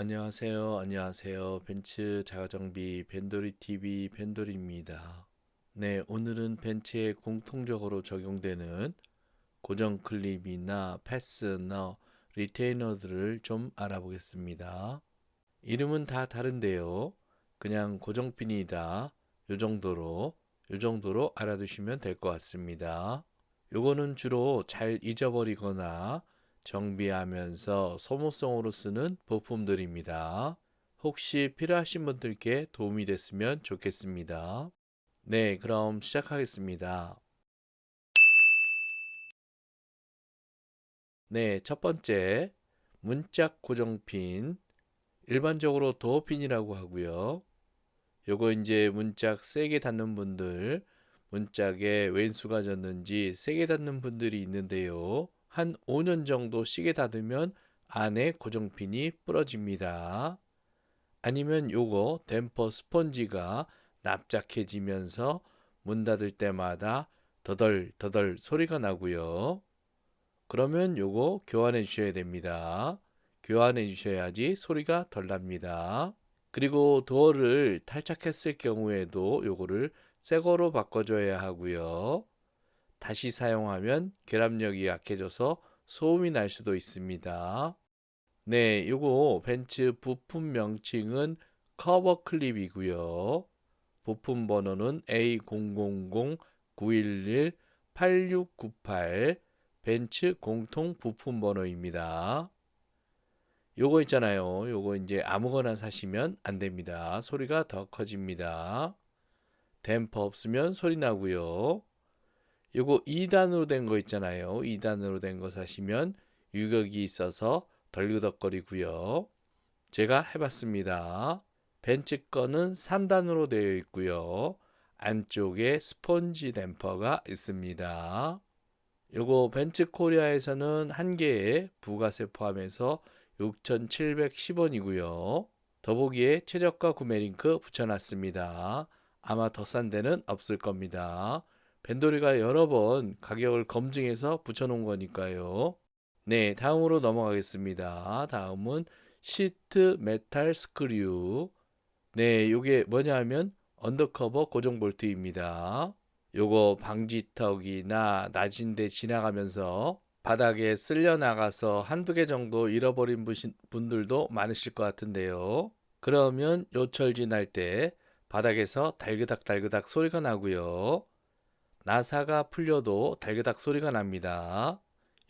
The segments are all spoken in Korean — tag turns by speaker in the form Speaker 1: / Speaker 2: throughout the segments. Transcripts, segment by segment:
Speaker 1: 안녕하세요. 안녕하세요. 벤츠 자가정비 벤도리 TV 벤도리입니다. 네, 오늘은 벤츠에 공통적으로 적용되는 고정 클립이나 패스너, 리테이너들을 좀 알아보겠습니다. 이름은 다 다른데요. 그냥 고정핀이다. 요 정도로, 요 정도로 알아두시면 될 것 같습니다. 요거는 주로 잘 잊어버리거나 정비하면서 소모성으로 쓰는 부품들입니다. 혹시 필요하신 분들께 도움이 됐으면 좋겠습니다. 네, 그럼 시작하겠습니다. 네, 첫 번째, 문짝 고정핀. 일반적으로 도어핀이라고 하고요. 요거 이제 문짝 세게 닿는 분들, 문짝에 왼수가 졌는지 세게 닿는 분들이 있는데요. 한 5년 정도 시게 닫으면 안에 고정핀이 부러집니다. 아니면 요거 댐퍼 스펀지가 납작해지면서 문 닫을 때마다 더덜 더덜 소리가 나고요. 그러면 요거 교환해 주셔야 됩니다. 교환해 주셔야지 소리가 덜 납니다. 그리고 도어를 탈착했을 경우에도 요거를 새 거로 바꿔줘야 하고요. 다시 사용하면 결합력이 약해져서 소음이 날 수도 있습니다. 네, 요거 벤츠 부품 명칭은 커버 클립이고요. 부품 번호는 A000-911-8698 벤츠 공통 부품 번호입니다. 요거 있잖아요. 요거 이제 아무거나 사시면 안 됩니다. 소리가 더 커집니다. 댐퍼 없으면 소리 나고요. 요거 2단으로 된 거 있잖아요. 2단으로 된 거 사시면 유격이 있어서 덜그덕거리고요. 제가 해봤습니다. 벤츠 거는 3단으로 되어 있고요. 안쪽에 스펀지 댐퍼가 있습니다. 요거 벤츠 코리아에서는 한 개에 부가세 포함해서 6,710원이고요. 더보기에 최저가 구매 링크 붙여놨습니다. 아마 더 싼 데는 없을 겁니다. 벤도리가 여러 번 가격을 검증해서 붙여놓은 거니까요. 네, 다음으로 넘어가겠습니다. 다음은 시트 메탈 스크류. 네, 요게 뭐냐 하면 언더커버 고정 볼트입니다. 요거 방지턱이나 낮은 데 지나가면서 바닥에 쓸려 나가서 한두 개 정도 잃어버린 분들도 많으실 것 같은데요. 그러면 요철진 할때 바닥에서 달그닥 달그닥 소리가 나고요. 나사가 풀려도 달그닥 소리가 납니다.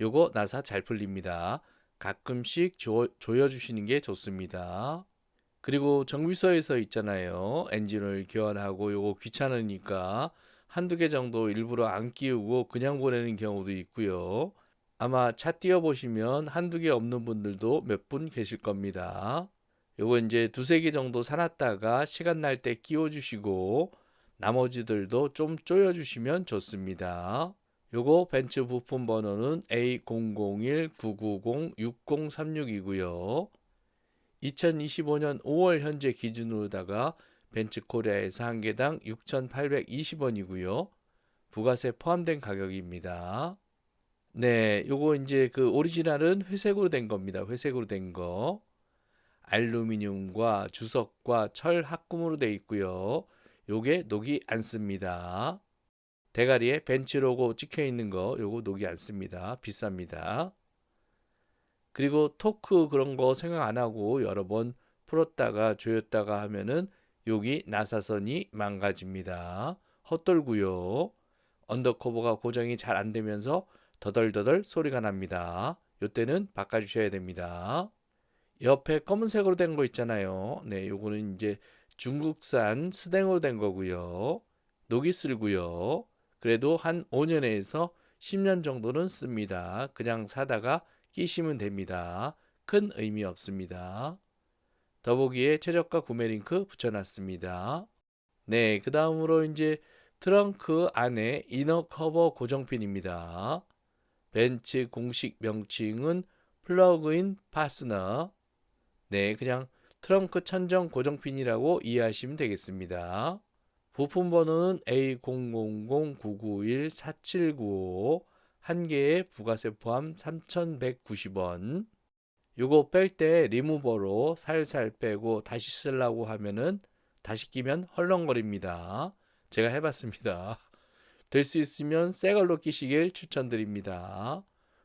Speaker 1: 요거 나사 잘 풀립니다. 가끔씩 조, 조여주시는 게 좋습니다. 그리고 정비소에서 있잖아요. 엔진을 교환하고 요거 귀찮으니까 한두 개 정도 일부러 안 끼우고 그냥 보내는 경우도 있고요. 아마 차 띄워보시면 한두 개 없는 분들도 몇 분 계실 겁니다. 요거 이제 두세 개 정도 사놨다가 시간 날 때 끼워주시고 나머지들도 좀 조여주시면 좋습니다. 요거 벤츠 부품 번호는 A001-990-6036이고요. 2025년 5월 현재 기준으로다가 벤츠 코리아에서 한 개당 6,820원이고요. 부가세 포함된 가격입니다. 네, 요거 이제 그 오리지널은 회색으로 된 겁니다. 회색으로 된 거. 알루미늄과 주석과 철 합금으로 돼 있고요. 요게 녹이 않습니다. 대가리에 벤츠 로고 찍혀 있는 거 요거 녹이 않습니다. 비쌉니다. 그리고 토크 그런 거 생각 안 하고 여러 번 풀었다가 조였다가 하면은 여기 나사선이 망가집니다. 헛돌고요. 언더커버가 고정이 잘 안 되면서 더덜더덜 소리가 납니다. 요때는 바꿔 주셔야 됩니다. 옆에 검은색으로 된 거 있잖아요. 네, 요거는 이제 중국산 스댕으로 된 거고요. 녹이 쓸고요. 그래도 한 5년에서 10년 정도는 씁니다. 그냥 사다가 끼시면 됩니다. 큰 의미 없습니다. 더보기에 최저가 구매 링크 붙여놨습니다. 네, 그 다음으로 이제 트렁크 안에 이너 커버 고정핀입니다. 벤츠 공식 명칭은 플러그인 파스너. 네, 그냥 트렁크 천정 고정핀이라고 이해하시면 되겠습니다. 부품 번호는 A000-991-4795 한 개에 부가세 포함 3,190원. 요거 뺄 때 리무버로 살살 빼고 다시 쓰려고 하면은 다시 끼면 헐렁거립니다. 제가 해봤습니다. 될 수 있으면 새 걸로 끼시길 추천드립니다.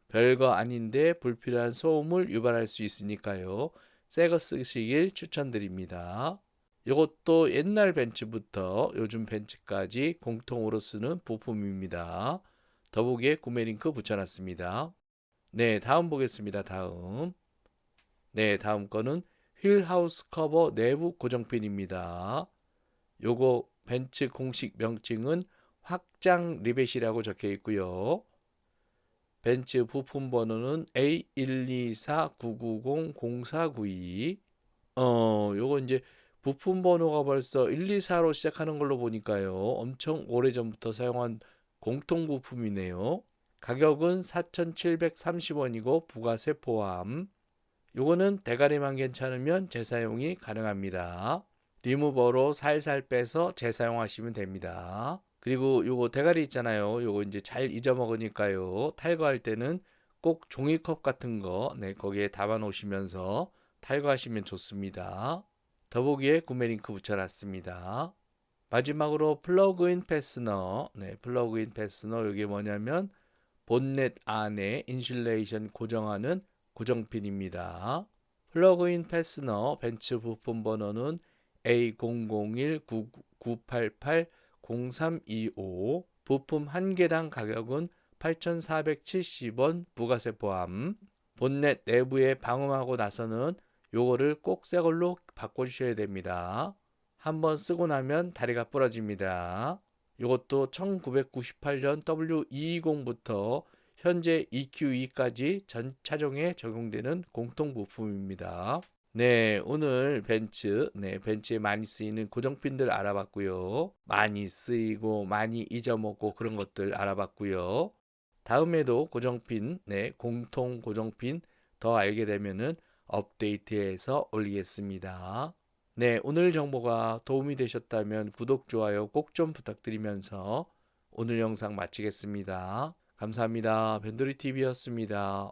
Speaker 1: 별거 아닌데 불필요한 소음을 유발할 수 있으니까요. 새 거 쓰시길 추천드립니다. 이것도 옛날 벤츠부터 요즘 벤츠까지 공통으로 쓰는 부품입니다. 더보기에 구매 링크 붙여놨습니다. 네, 다음 보겠습니다. 다음. 네, 다음 거는 휠하우스 커버 내부 고정핀입니다. 요거 벤츠 공식 명칭은 확장 리벳이라고 적혀 있고요. 벤츠 부품 번호는 A1249900492. 어, 요거 이제 부품 번호가 벌써 124로 시작하는 걸로 보니까요. 엄청 오래전부터 사용한 공통 부품이네요. 가격은 4,730원이고 부가세 포함. 요거는 대가리만 괜찮으면 재사용이 가능합니다. 리무버로 살살 빼서 재사용하시면 됩니다. 그리고 요거 대가리 있잖아요. 요거 이제 잘 잊어먹으니까요. 탈거할 때는 꼭 종이컵 같은 거, 네, 거기에 담아 놓으시면서 탈거하시면 좋습니다. 더보기에 구매 링크 붙여놨습니다. 마지막으로 플러그인 패스너, 네, 플러그인 패스너 이게 뭐냐면 본넷 안에 인슐레이션 고정하는 고정핀입니다. 플러그인 패스너 벤츠 부품 번호는 A001-988-0325 부품 한 개당 가격은 8,470원 부가세 포함 본넷 내부에 방음하고 나서는 요거를 꼭 새 걸로 바꿔 주셔야 됩니다. 한번 쓰고 나면 다리가 부러집니다. 이것도 1998년 W220부터 현재 EQE까지 전 차종에 적용되는 공통 부품입니다. 네, 오늘 벤츠, 네, 벤츠에 많이 쓰이는 고정핀들 알아봤고요. 많이 쓰이고 많이 잊어먹고 그런 것들 알아봤고요. 다음에도 고정핀, 네, 공통 고정핀 더 알게 되면은 업데이트해서 올리겠습니다. 네, 오늘 정보가 도움이 되셨다면 구독, 좋아요 꼭 좀 부탁드리면서 오늘 영상 마치겠습니다. 감사합니다. 벤도리 TV였습니다.